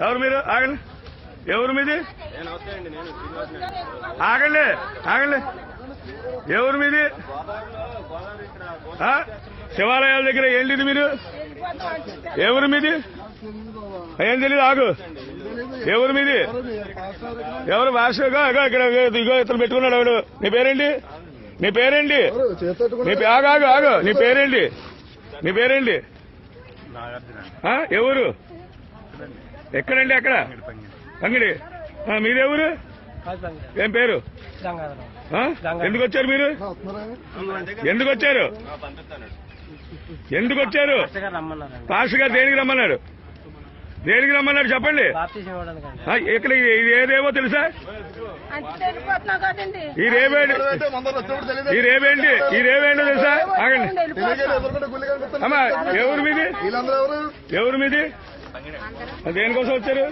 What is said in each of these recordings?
ఎవరు మీరు? ఆగండి. ఎవరు మీది? ఆగండి. ఆగండి. ఎవరు మీది? ఆ? శివాలయాల దగ్గర ఏంటిది మీరు? ఎవరు మీది? ఏం తెలియదు ఆగు. ఎవరు మీది? ఎవరు? వాసుగా ఇగో, ఇక్కడ ఇగో ఇతను పెట్టుకున్నాడు ఎవడు? నీ పేరేంటి? నీ పేరేంటి? నీ ఆగు ఆగు ఆగు. నీ పేరేంటి? నీ పేరేంటి? ఆ? ఎవరు? ఎక్కడండి ఎక్కడ అంగడి ఆ, మీరెవరు? ఏం పేరు? ఎందుకు వచ్చారు మీరు? ఎందుకు వచ్చారు ఎందుకు వచ్చారు పాస్టర్ గారు దేనికి రమ్మన్నాడు? దేనికి రమ్మన్నాడు చెప్పండి. ఇక్కడ ఇది? ఏదేమో తెలుసా? ఈ రేవేంటి? ఈ రేవేంటి? ఈ తెలుసా? ఆగండి. అమ్మా ఎవరు మీది? ఎవరు మీది? దేనికోసం వచ్చారు?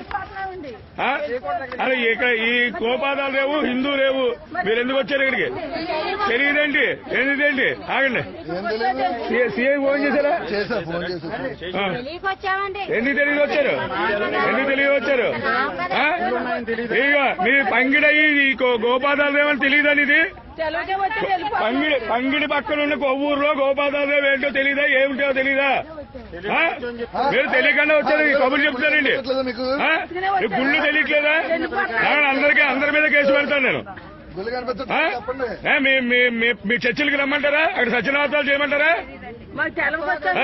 అరే ఇక్కడ ఈ కోపాదాలు రేవు హిందూ రేవు. మీరు ఎందుకు వచ్చారు ఇక్కడికి? తెలియదేంటి? ఏంటిదేంటి? ఆగండి. సీఐ ఫోన్ చేశారా? ఎందుకు తెలియదు వచ్చారు? ఎందుకు తెలియదు వచ్చారు? ఆ? ఇదిగో మీ పంగిడయి గోపాదాలు ఏమని తెలియదని ఇది పంగిడి పంగిడి పక్కన ఉన్న కొవ్వూరులో గోపాదాలు ఏంటో తెలీదా ఏమిటో తెలీదా? మీరు తెలియకుండా వచ్చారు ఈ కబుర్లు చెప్తారండి గుళ్ళు తెలియట్లేదా? అందరికీ అందరి మీద కేసు పెడతాను నేను. మీ చర్చిలకి రమ్మంటారా? అక్కడ సత్యనాథాలు చేయమంటారా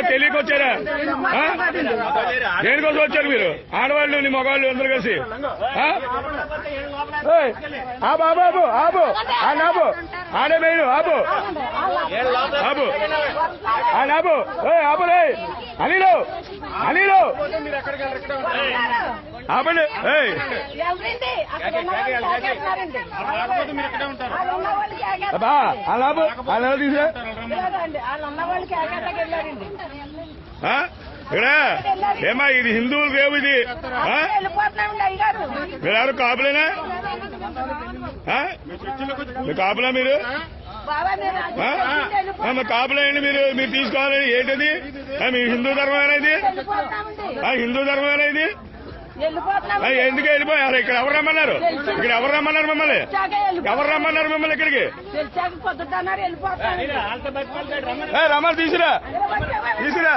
తెలియకొచ్చారా ఆ? దేనికోసం వచ్చారు మీరు? ఆడవాళ్ళు నీ మగవాళ్ళు అందరు కలిసి? ఆ? ఏయ్, ఆపు ఆపు ఆపు ఆపు. ఆ నాపు ఆడే మేలు ఆపు. ఆపు. ఆ ఆపు. రే అనిలు అనిలు. ఆపండి. ఆ నెల తీసే? ఇక్కడ? ఏమా ఇది హిందువులు రేవు ఇది? ఆ? వెళ్ళిపోతున్నామండి అయ్యగారు. మీరు ఎవరు కాపులేనా? మీ కాపులా మీరు? బాబా మీరు మరి తీసుకోవాలని ఏంటది? మీ హిందూ ధర్మమేనా ఇది? హిందూ ధర్మమేనా ఇది? ఎందుకు వెళ్ళిపోయారు? ఇక్కడ ఎవరు రమ్మన్నారు? ఇక్కడ ఎవరు రమ్మన్నారు మిమ్మల్ని? ఎవరు రమ్మన్నారు మిమ్మల్ని ఇక్కడికి? రమ్మని తీసురా. తీసురా.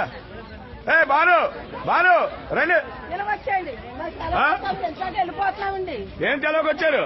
ఏ బాను బాను రండి. ఏం తెలవకొచ్చారు?